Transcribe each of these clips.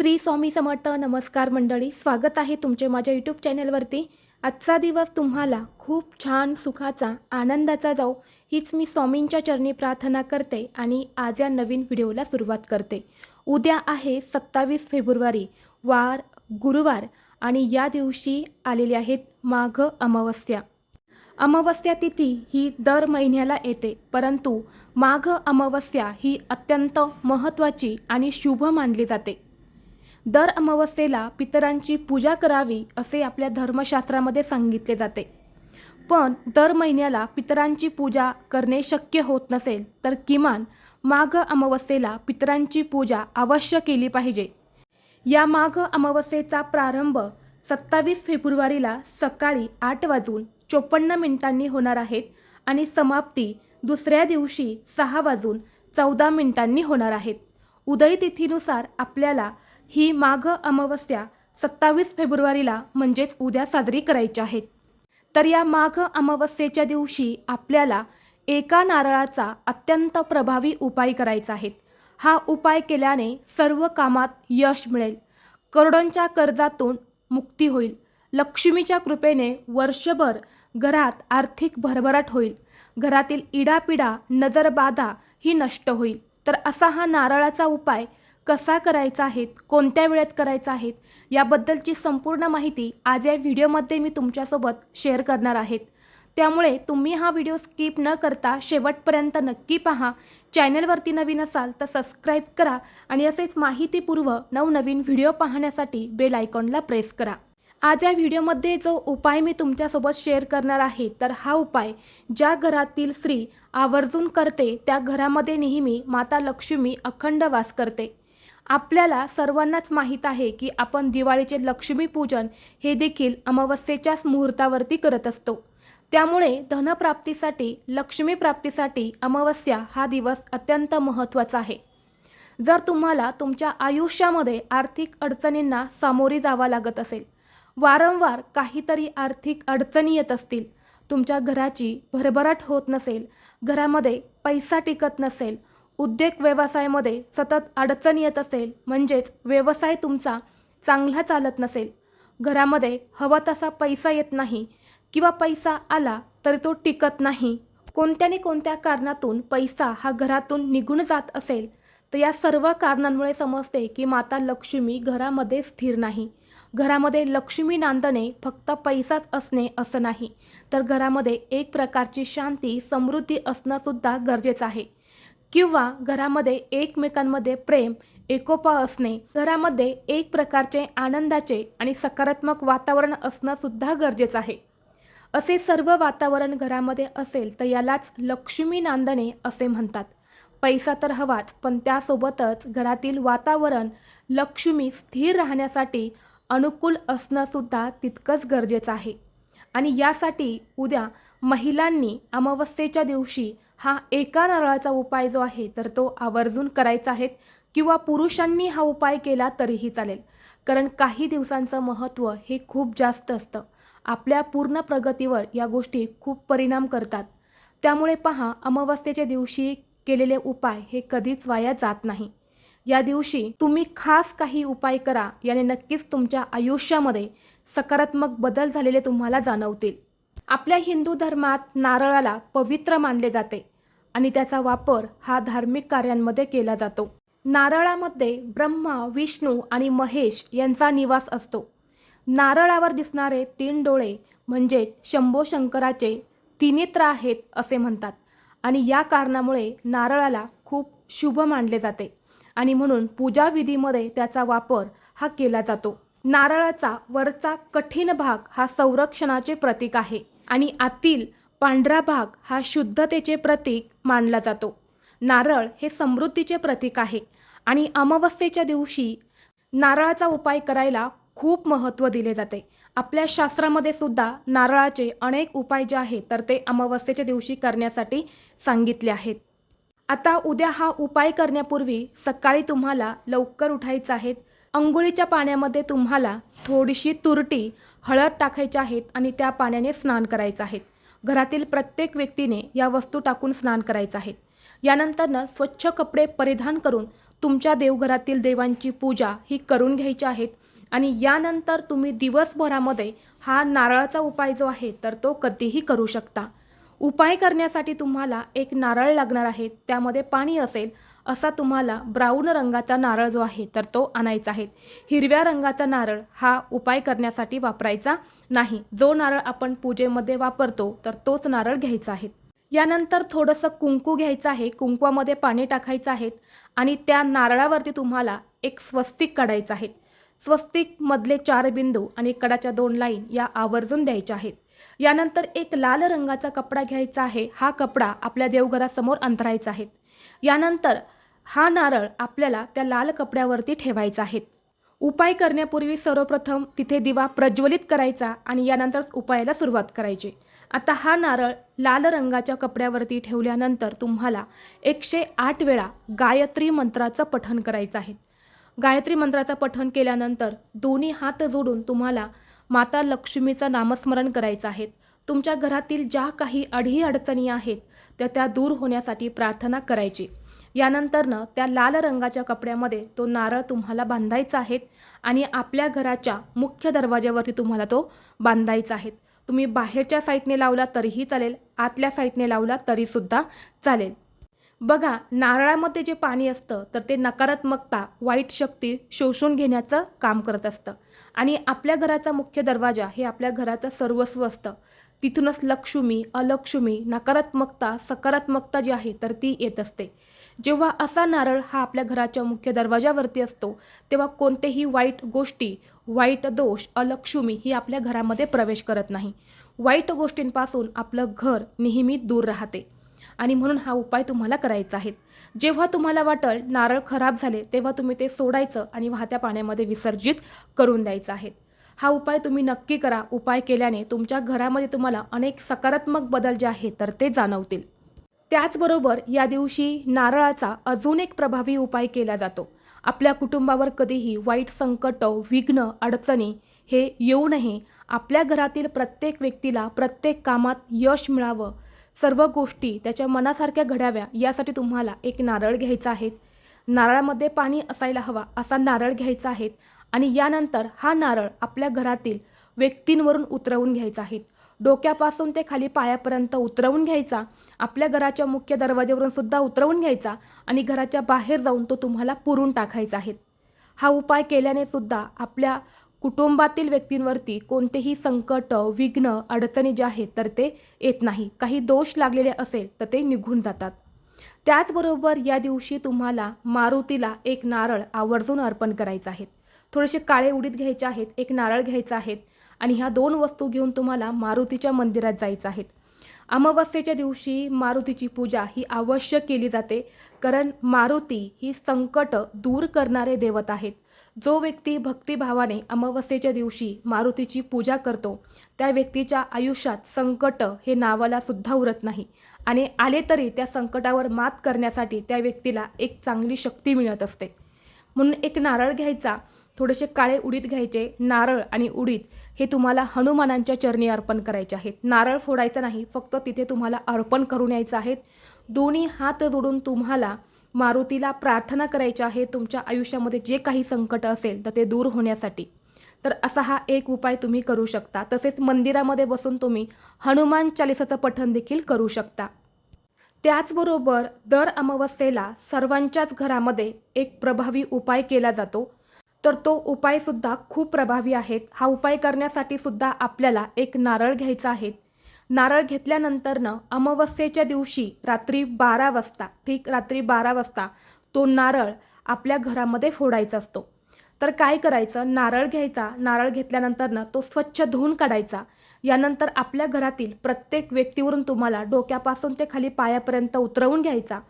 श्री स्वामी समर्थ नमस्कार मंडळी स्वागत आहे तुमचे माझ्या यूट्यूब चॅनलवरती. आजचा दिवस तुम्हाला खूप छान सुखाचा आनंदाचा जाऊ हीच मी स्वामींच्या चरणी प्रार्थना करते आणि आज या नवीन व्हिडिओला सुरुवात करते. उद्या आहे सत्तावीस फेब्रुवारी वार गुरुवार आणि या दिवशी आलेली आहेत माघ अमावस्या. अमावस्या तिथी ही दर महिन्याला येते परंतु माघ अमावस्या ही अत्यंत महत्त्वाची आणि शुभ मानली जाते. दर अमावस्येला पितरांची पूजा करावी असे आपल्या धर्मशास्त्रामध्ये सांगितले जाते. पण दर महिन्याला पितरांची पूजा करणे शक्य होत नसेल तर किमान माघ अमावस्येला पितरांची पूजा अवश्य केली पाहिजे. या माघ अमावस्येचा प्रारंभ सत्तावीस फेब्रुवारीला सकाळी आठ वाजून चोपन्न मिनिटांनी होणार आहेत आणि समाप्ती दुसऱ्या दिवशी सहा वाजून चौदा मिनिटांनी होणार आहेत उदय तिथीनुसार आपल्याला ही माघ अमावस्या सत्तावीस फेब्रुवारीला म्हणजेच उद्या साजरी करायच्या आहेत तर या माघ अमावस्येच्या दिवशी आपल्याला एका नारळाचा अत्यंत प्रभावी उपाय करायचा आहे. हा उपाय केल्याने सर्व कामात यश मिळेल. करोडोंच्या कर्जातून मुक्ती होईल. लक्ष्मीच्या कृपेने वर्षभर घरात आर्थिक भरभराट होईल. घरातील इडापिडा नजरबाधा ही नष्ट होईल. तर असा हा नारळाचा उपाय कसा करायचा आहेत कोणत्या वेळेत करायचा आहेत याबद्दलची संपूर्ण माहिती आज या व्हिडिओमध्ये मी तुमच्यासोबत शेअर करणार आहेत. त्यामुळे तुम्ही हा व्हिडिओ स्किप न करता शेवटपर्यंत नक्की पहा. चॅनलवरती नवीन असाल तर सबस्क्राईब करा आणि असेच माहितीपूर्व नवनवीन व्हिडिओ पाहण्यासाठी बेल आयकॉनला प्रेस करा. आज या व्हिडिओमध्ये जो उपाय मी तुमच्यासोबत शेअर करणार आहे तर हा उपाय ज्या घरातील स्त्री आवर्जून करते त्या घरामध्ये नेहमी माता लक्ष्मी अखंड वास करते. आपल्याला सर्वांनाच माहीत आहे की आपण दिवाळीचे लक्ष्मीपूजन हे देखील अमावस्येच्याच मुहूर्तावरती करत असतो. त्यामुळे धनप्राप्तीसाठी लक्ष्मी प्राप्तीसाठी अमावस्या हा दिवस अत्यंत महत्त्वाचा आहे. जर तुम्हाला तुमच्या आयुष्यामध्ये आर्थिक अडचणींना सामोरी जावा लागत असेल वारंवार काहीतरी आर्थिक अडचणी येत असतील तुमच्या घराची भरभराट होत नसेल घरामध्ये पैसा टिकत नसेल उद्योग व्यवसायामध्ये सतत अडचण येत असेल म्हणजेच व्यवसाय तुमचा चांगला चालत नसेल. घरामध्ये हवा तसा पैसा येत नाही किंवा पैसा आला तरी तो टिकत नाही. कोणत्याने कोणत्या कारणातून पैसा हा घरातून निघून जात असेल तर या सर्व कारणांमुळे समजते की माता लक्ष्मी घरामध्ये स्थिर नाही. घरामध्ये लक्ष्मी नांदणे फक्त पैसाच असणे असं नाही तर घरामध्ये एक प्रकारची शांती समृद्धी असणंसुद्धा गरजेचं आहे. किंवा घरामध्ये एकमेकांमध्ये प्रेम एकोपा असणे घरामध्ये एक प्रकारचे आनंदाचे आणि सकारात्मक वातावरण असणं सुद्धा गरजेचं आहे. असे सर्व वातावरण घरामध्ये असेल तर यालाच लक्ष्मी नांदणे असे म्हणतात. पैसा तर हवाच पण त्यासोबतच घरातील वातावरण लक्ष्मी स्थिर राहण्यासाठी अनुकूल असणंसुद्धा तितकंच गरजेचं आहे. आणि यासाठी उद्या महिलांनी अमावस्येच्या दिवशी हा एका नारळाचा उपाय जो आहे तर तो आवर्जून करायचा आहे किंवा पुरुषांनी हा उपाय केला तरीही चालेल. कारण काही दिवसांचं महत्त्व हे खूप जास्त असतं. आपल्या पूर्ण प्रगतीवर या गोष्टी खूप परिणाम करतात. त्यामुळे पहा अमावस्येच्या दिवशी केलेले उपाय हे कधीच वाया जात नाही. या दिवशी तुम्ही खास काही उपाय करा याने नक्कीच तुमच्या आयुष्यामध्ये सकारात्मक बदल झालेले तुम्हाला जाणवतील. आपल्या हिंदू धर्मात नारळाला पवित्र मानले जाते. आणि त्याचा वापर हा धार्मिक कार्यांमध्ये केला जातो. नारळामध्ये ब्रह्मा विष्णू आणि महेश यांचा निवास असतो. नारळावर दिसणारे तीन डोळे म्हणजेच शंभो शंकराचे तिनेत्र आहेत असे म्हणतात आणि या कारणामुळे नारळाला खूप शुभ मानले जाते आणि म्हणून पूजाविधीमध्ये त्याचा वापर हा केला जातो. नारळाचा वरचा कठीण भाग हा संरक्षणाचे प्रतीक आहे आणि आतील पांढरा भाग हा शुद्धतेचे प्रतीक मानला जातो. नारळ हे समृद्धीचे प्रतीक आहे आणि अमावस्येच्या दिवशी नारळाचा उपाय करायला खूप महत्त्व दिले जाते. आपल्या शास्त्रामध्ये सुद्धा नारळाचे अनेक उपाय जे आहेत तर ते अमावस्येच्या दिवशी करण्यासाठी सांगितले आहेत. आता उद्या हा उपाय करण्यापूर्वी सकाळी तुम्हाला लवकर उठायचं आहे अंघोळीच्या पाण्यामध्ये तुम्हाला थोडीशी तुरटी हळद टाकायची आहेत आणि त्या पाण्याने स्नान करायचं आहे. घरातील प्रत्येक व्यक्तीने या वस्तू टाकून स्नान करायचं आहे. यानंतरनं स्वच्छ कपडे परिधान करून तुमच्या देवघरातील देवांची पूजा ही करून घ्यायची आहेत आणि यानंतर तुम्ही दिवसभरामध्ये हा नारळाचा उपाय जो आहे तर तो कधीही करू शकता. उपाय करण्यासाठी तुम्हाला एक नारळ लागणार आहे त्यामध्ये पाणी असेल असा तुम्हाला ब्राऊन रंगाचा नारळ जो आहे तर तो आणायचा आहे. हिरव्या रंगाचा नारळ हा उपाय करण्यासाठी वापरायचा नाही. जो नारळ आपण पूजेमध्ये वापरतो तर तोच नारळ घ्यायचा आहे. यानंतर थोडंसं कुंकू घ्यायचं आहे. कुंकवामध्ये पाणी टाकायचं आहे आणि त्या नारळावरती तुम्हाला एक स्वस्तिक काढायचं आहे. स्वस्तिकमधले चार बिंदू आणि कडाच्या दोन लाईन या आवर्जून द्यायच्या आहेत. यानंतर एक लाल रंगाचा कपडा घ्यायचा आहे. हा कपडा आपल्या देवघरासमोर अंतरायचा आहे. यानंतर हा नारळ आपल्याला त्या लाल कपड्यावरती ठेवायचा आहे. उपाय करण्यापूर्वी सर्वप्रथम तिथे दिवा प्रज्वलित करायचा आणि यानंतर उपायाला सुरुवात करायची. आता हा नारळ लाल रंगाच्या कपड्यावरती ठेवल्यानंतर तुम्हाला एकशे आठ वेळा गायत्री मंत्राचं पठण करायचं आहे. गायत्री मंत्राचं पठण केल्यानंतर दोन्ही हात जोडून तुम्हाला माता लक्ष्मीचं नामस्मरण करायचं आहे. तुमच्या घरातील ज्या काही अडी अडचणी आहेत तर त्या दूर होण्यासाठी प्रार्थना करायची. यानंतरनं त्या लाल रंगाच्या कपड्यामध्ये तो नारळ तुम्हाला बांधायचा आहे आणि आपल्या घराच्या मुख्य दरवाज्यावरती तुम्हाला तो बांधायचा आहे. तुम्ही बाहेरच्या साईडने लावला तरीही चालेल आतल्या साईडने लावला तरीसुद्धा चालेल. बघा नारळामध्ये जे पाणी असतं तर ते नकारात्मकता वाईट शक्ती शोषून घेण्याचं काम करत असतं. आणि आपल्या घराचा मुख्य दरवाजा हे आपल्या घराचं सर्वस्व असतं. तिथूनच लक्ष्मी अलक्ष्मी नकारात्मकता सकारात्मकता जी आहे तर ती येत असते. जेव्हा असा नारळ हा आपल्या घराच्या मुख्य दरवाजावरती असतो तेव्हा कोणतेही वाईट गोष्टी वाईट दोष अलक्ष्मी ही आपल्या घरामध्ये प्रवेश करत नाही. वाईट गोष्टींपासून आपलं घर नेहमी दूर राहते. आणि म्हणून हा उपाय तुम्हाला करायचा आहे. जेव्हा तुम्हाला वाटल नारळ खराब झाले तेव्हा तुम्ही ते सोडायचं आणि वाहत्या पाण्यामध्ये विसर्जित करून द्यायचं आहे. हा उपाय तुम्ही नक्की करा. उपाय केल्याने तुमच्या घरामध्ये तुम्हाला अनेक सकारात्मक बदल जे आहेत तर ते जाणवतील. त्याचबरोबर या दिवशी नारळाचा अजून एक प्रभावी उपाय केला जातो. आपल्या कुटुंबावर कधीही वाईट संकट विघ्न अडचणी हे येऊ नये. आपल्या घरातील प्रत्येक व्यक्तीला प्रत्येक कामात यश मिळावं. सर्व गोष्टी त्याच्या मनासारख्या घडाव्या यासाठी तुम्हाला एक नारळ घ्यायचा आहे. नारळामध्ये पाणी असायला हवा असा नारळ घ्यायचा आहे आणि यानंतर हा नारळ आपल्या घरातील व्यक्तींवरून उतरवून घ्यायचा आहे. डोक्यापासून ते खाली पायापर्यंत उतरवून घ्यायचा आपल्या घराच्या मुख्य दरवाज्यावरून सुद्धा उतरवून घ्यायचा आणि घराच्या बाहेर जाऊन तो तुम्हाला पुरून टाकायचा आहे. हा उपाय केल्याने सुद्धा आपल्या कुटुंबातील व्यक्तींवरती कोणतेही संकट विघ्न अडचणी ज्या आहेत तर ते येत नाही. काही दोष लागलेले असेल तर ते निघून जातात. त्याचबरोबर या दिवशी तुम्हाला मारुतीला एक नारळ आवर्जून अर्पण करायचं आहे. थोडेसे काळे उडीत घ्यायचे आहेत एक नारळ घ्यायचा आहेत आणि ह्या दोन वस्तू घेऊन तुम्हाला मारुतीच्या मंदिरात जायचं आहेत अमावस्येच्या दिवशी मारुतीची पूजा ही अवश्य केली जाते कारण मारुती ही संकट दूर करणारे देवत आहेत. जो व्यक्ती भक्तिभावाने अमावस्येच्या दिवशी मारुतीची पूजा करतो त्या व्यक्तीच्या आयुष्यात संकट हे नावाला सुद्धा उरत नाही. आणि आले तरी त्या संकटावर मात करण्यासाठी त्या व्यक्तीला एक चांगली शक्ती मिळत असते. म्हणून एक नारळ घ्यायचा थोडेसे काळे उडीद घ्यायचे नारळ आणि उडीद हे तुम्हाला हनुमानांच्या चरणी अर्पण करायचे आहेत. नारळ फोडायचं नाही फक्त तिथे तुम्हाला अर्पण करून यायचं आहे दोन्ही हात जोडून तुम्हाला मारुतीला प्रार्थना करायची आहे तुमच्या आयुष्यामध्ये जे काही संकट असेल तर ते दूर होण्यासाठी. तर असा हा एक उपाय तुम्ही करू शकता. तसेच मंदिरामध्ये बसून तुम्ही हनुमान चालिसाचं पठण देखील करू शकता. त्याचबरोबर दर अमावस्येला सर्वांच्याच घरामध्ये एक प्रभावी उपाय केला जातो. तर तो उपायसुद्धा खूप प्रभावी आहेत. हा उपाय करण्यासाठी सुद्धा आपल्याला एक नारळ घ्यायचा आहे. नारळ घेतल्यानंतरनं अमावस्येच्या दिवशी रात्री बारा वाजता ठीक रात्री बारा वाजता तो नारळ आपल्या घरामध्ये फोडायचा असतो. तर काय करायचं? नारळ घ्यायचा. नारळ घेतल्यानंतरनं तो स्वच्छ धुवून काढायचा. यानंतर आपल्या घरातील प्रत्येक व्यक्तीवरून तुम्हाला डोक्यापासून ते खाली पायापर्यंत उतरवून घ्यायचा.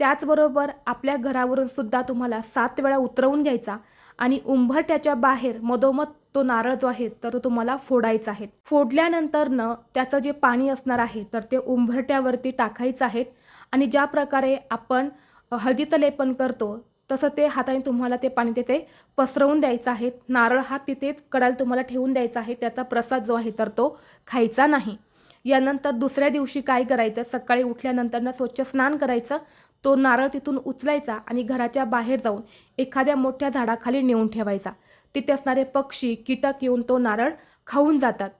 त्याचबरोबर आपल्या घरावरून सुद्धा तुम्हाला सात वेळा उतरवून घ्यायचा आणि उंबरट्याच्या बाहेर मधोमध तो नारळ जो आहे तर तो तुम्हाला फोडायचा आहे. फोडल्यानंतरनं त्याचं जे पाणी असणार आहे तर ते उंबरट्यावरती टाकायचं आहे. आणि ज्या प्रकारे आपण हळदीचं लेपन करतो तसं ते हाताने तुम्हाला ते पाणी तिथे पसरवून द्यायचं आहे. नारळ हा तिथेच कडाल तुम्हाला ठेवून द्यायचा आहे. त्याचा प्रसाद जो आहे तर तो खायचा नाही. यानंतर दुसऱ्या दिवशी काय करायचं? सकाळी उठल्यानंतर स्वच्छ स्नान करायचं. तो नारळ तिथून उचलायचा आणि घराच्या बाहेर जाऊन एखाद्या मोठ्या झाडाखाली नेऊन ठेवायचा. तिथे असणारे पक्षी कीटक येऊन तो नारळ खाऊन जातात.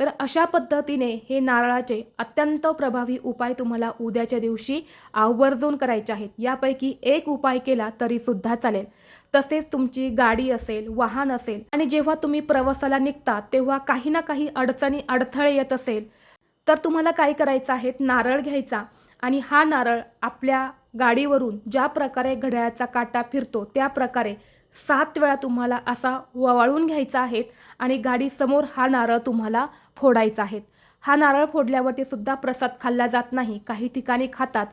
तर अशा पद्धतीने हे नारळाचे अत्यंत प्रभावी उपाय तुम्हाला उद्याच्या दिवशी आवर्जून करायचे आहेत. यापैकी एक उपाय केला तरी सुद्धा चालेल. तसेच तुमची गाडी असेल वाहन असेल आणि जेव्हा तुम्ही प्रवासाला निघता तेव्हा काही ना काही अडचणी अडथळे येत असेल तर तुम्हाला काय करायचं आहे? नारळ घ्यायचा आणि हा नारळ आपल्या गाडीवरून ज्या प्रकारे घड्याळाचा काटा फिरतो त्या प्रकारे सात वेळा तुम्हाला असा ववाळून घ्यायचा आहे आणि गाडीसमोर हा नारळ तुम्हाला फोडायचा आहे. हा नारळ फोडल्यावरती सुद्धा प्रसाद खाल्ला जात नाही काही ठिकाणी खातात.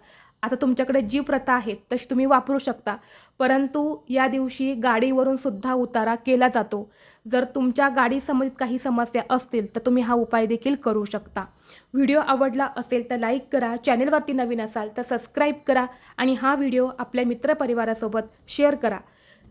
आता तुमच्याकडे जी प्रथा आहे तशी तुम्ही वापरू शकता. परंतु या दिवशी गाडीवरून सुद्धा उतारा केला जातो. जर तुमच्या गाडीसंबंधित काही समस्या असतील तर तुम्ही हा उपाय देखील करू शकता. व्हिडिओ आवडला असेल तर लाईक करा. चॅनेलवरती नवीन असाल तर सबस्क्राईब करा आणि हा व्हिडिओ आपल्या मित्रपरिवारासोबत शेअर करा.